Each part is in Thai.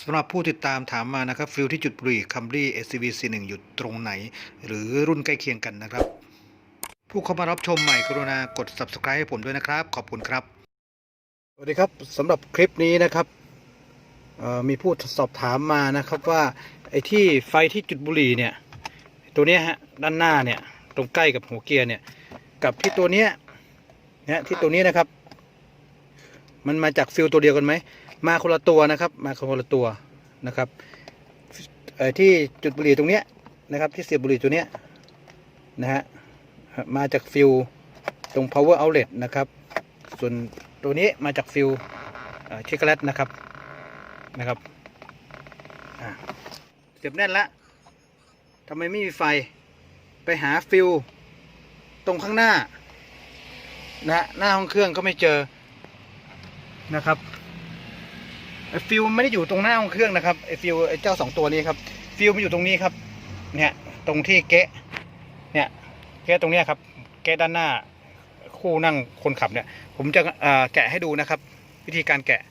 สำหรับผู้ติดตามถามมานะครับฟิลที่จุดบุหรี่คัมรี่ SCV C1 อยู่ตรงไหน หรือรุ่นใกล้เคียงกันนะครับ ผู้เข้ามารับชมใหม่กรุณากด subscribe ให้ผมด้วยนะครับ ขอบคุณครับ สวัสดีครับสำหรับคลิปนี้นะครับมีผู้สอบถามมานะครับว่าไอ้ที่ไฟที่จุดบุหรี่เนี่ยตัวนี้ฮะด้านหน้าเนี่ยตรงใกล้กับหัวเกียร์เนี่ยกับที่ตัวเนี้ยเนี่ยที่ตัวนี้นะครับ มันมาจากฟิลตัวเดียวกันไหม มาคนละตัวนะครับ มาคนละตัวนะครับที่จุดบุหรี่ตรงเนี้ยนะครับ ที่เสียบบุหรี่ตัวเนี้ยนะฮะมาจากฟิลตรง power outlet นะครับ ส่วนตัวนี้มาจากฟิลเช็คโกแลตนะครับนะครับเสียบแน่นละทำไมไม่มีไฟไปหาฟิลตรงข้างหน้านะหน้าห้องเครื่องก็ไม่เจอนะครับ ฟิลไม่ได้อยู่ตรงหน้าห้องเครื่องนะครับไอฟิลไอเจ้าสองตัวนี้ครับ ฟิลมันอยู่ตรงนี้ครับ เนี่ยตรงที่เกะเนี่ยเกะตรงเนี้ยครับเกะด้านหน้า คู่นั่งคนขับเนี่ย ผมจะแกะให้ดูนะครับ วิธีการแกะ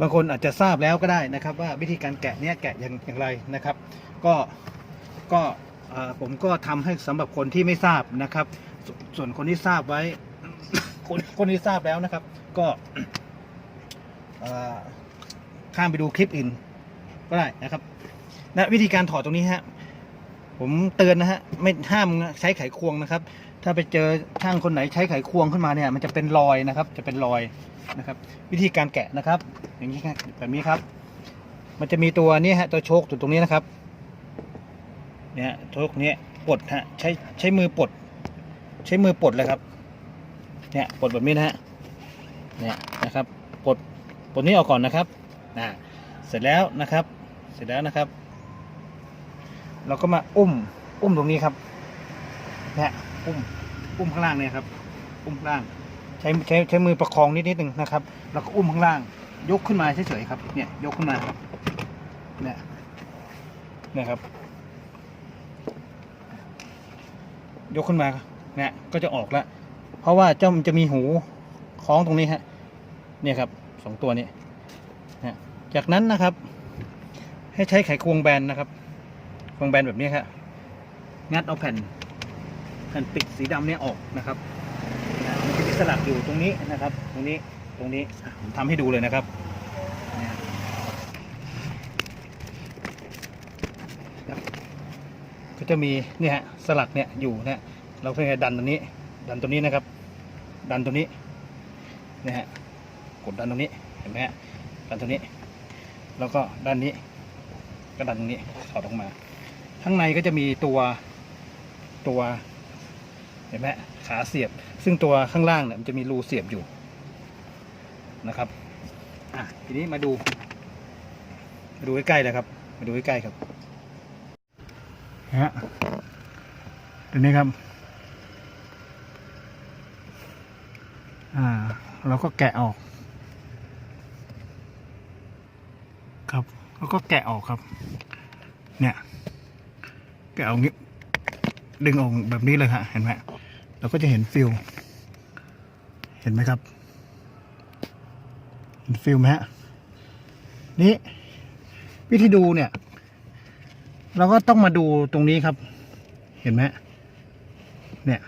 บางคนอาจจะทราบแล้วก็ได้นะครับ ว่าวิธีการแกะเนี่ยแกะอย่างอย่างไรนะครับ ก็ก็ผมก็ทำให้สำหรับคนที่ไม่ทราบนะครับสส่วนคนที่ทราบไว้ คนคนที่ทราบแล้วนะครับ ก็ ข้ามไปดูคลิปอื่นก็ได้นะครับนะวิธีการถอดตรงนี้ฮะผมเตือนนะฮะไม่ห้ามใช้ไขควงนะครับ ถ้าไปเจอช่างคนไหนใช้ไขควงขึ้นมาเนี่ย มันจะเป็นรอยนะครับ จะเป็นรอยนะครับ วิธีการแกะนะครับ อย่างนี้ครับแบบนี้ครับ มันจะมีตัวนี้ฮะตัวโชคอยู่ตรงนี้นะครับ เนี่ยโชคนี้ปลดฮะใช้ใช้มือปลด ใช้มือปลดเลยครับ เนี่ยปลดแบบนี้นะฮะเนี่ยนะครับปลด ปลดนี้ออกก่อนนะครับนะเสร็จแล้วนะครับ เสร็จแล้วนะครับ เราก็มาอุ้ม อุ้มตรงนี้ครับนี่อุ้ม อุ้มข้างล่างเนี่ยครับ อุ้มข้างล่าง ใช้ใช้ใช้มือประคองนิดนิดหนึ่งนะครับ แล้วก็อุ้มข้างล่าง ยกขึ้นมาเฉยๆครับ เนี่ย ยกขึ้นมาเนี่ยเนี่ยครับ ยกขึ้นมาเนี่ยก็จะออกแล้ว เพราะว่าเจ้ามันจะมีหูคล้องตรงนี้ฮะ เนี่ยครับ สองตัวนี้นะจากนั้นนะครับ ให้ใช้ไขควงแบนนะครับ ควงแบนแบบนี้ครับงัดเอาแผ่น แผ่นปิดสีดำเนี่ยออกนะครับมันจะมีสลักอยู่ตรงนี้นะครับ ตรงนี้ตรงนี้ผมทำให้ดูเลยนะครับก็จะมีเนี่ยฮะสลักเนี่ยอยู่เนี่ยเราเพียงแต่ดันตัวนี้ ดันตัวนี้นะครับ ดันตัวนี้นะฮะ กดดันตรงนี้เห็นไหมฮะดันตัวนี้ แล้วก็ด้านนี้ ก็ดันตรงนี้ถอดออกมา ข้างในก็จะมีตัวตัวเห็นไหมขาเสียบ ซึ่งตัวข้างล่างเนี่ยมันจะมีรูเสียบอยู่นะครับอะทีนี้มาดูมาดูใกล้ๆเลยครับ มาดูใกล้ๆครับฮะตัวนี้ครับ อ่า เราก็แกะออก ครับ แล้วก็แกะออกครับ เนี่ยแกะออกงี้ดึงออกแบบนี้เลยฮะเห็นไหมเราก็จะเห็นฟิลเห็นไหมครับเห็นฟิลไหมฮะนี่วิธีดูเนี่ย เราก็ต้องมาดูตรงนี้ครับ เห็นไหมเนี่ย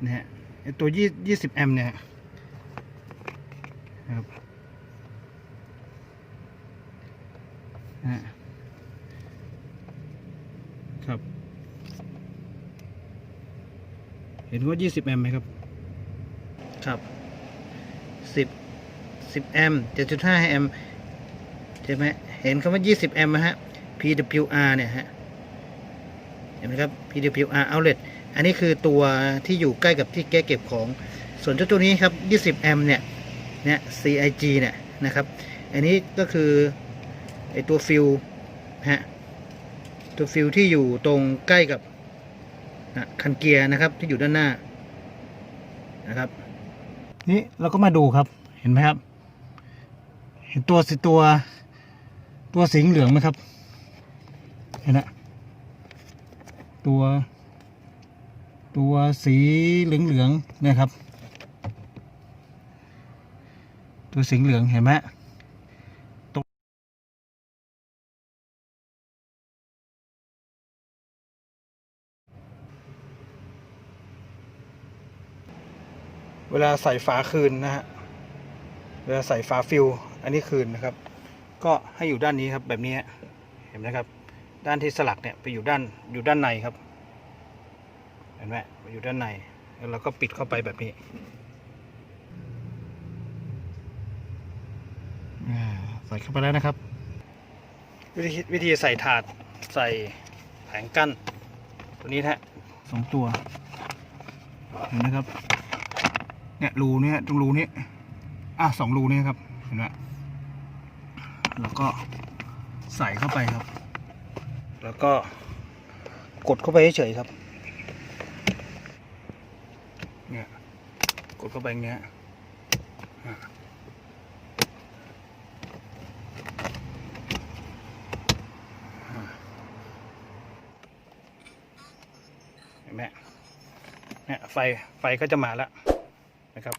เนะฮะไอตัวยี่ยี่สิบแอมป์เนี่ยนะครับนะฮะ ครับ เห็นว่า 20 แอมป์ไหมครับ ครับ 10 10 แอมป์7.5 แอมป์ใช่ไหมเห็นคำว่า 20 แอมป์ไหมฮะ PWR เนี่ยฮะ เห็นไหมครับ PWR outlet อันนี้คือตัวที่อยู่ใกล้กับที่แกเก็บของ ส่วนเจ้าตัวนี้ครับ 20 แอมป์เนี่ย เนี่ย CIG เนี่ยนะครับ อันนี้ก็คือ ไอตัวฟิลฮะตัวฟิลที่อยู่ตรงใกล้กับนะคันเกียร์นะครับที่อยู่ด้านหน้านะครับ นี่เราก็มาดูครับเห็นไหมครับ เห็นตัวสิตัวตัวสีเหลืองไหมครับ เห็นนะตัว ตัวสีเหลืองๆนะครับ ตัวสีเหลืองเห็นไหม เวลาใส่ฝาคืนนะฮะเวลาใส่ฝาฟิลอันนี้คืนนะครับ ก็ให้อยู่ด้านนี้ครับแบบนี้ฮะเห็นไหมครับ ด้านที่สลักเนี่ยไปอยู่ด้านอยู่ด้านในครับเห็นไหมอยู่ด้านในแล้วเราก็ปิดเข้าไปแบบนี้อ่าใส่เข้าไปแล้วนะครับ วิธีวิธีใส่ถาดใส่แผงกั้น ตัวนี้นะฮะสองตัวเห็นไหมครับ เนี่ยรูเนี่ยตรงรูนี้อะสองรูนี่ครับเห็นไหมแล้วก็ใส่เข้าไปครับ แล้วก็กดเข้าไปเฉยๆครับเนี่ยกดเข้าไปอย่างเงี้ยเห็นไหมเนี่ยไฟไฟก็จะมาแล้ว นะครับ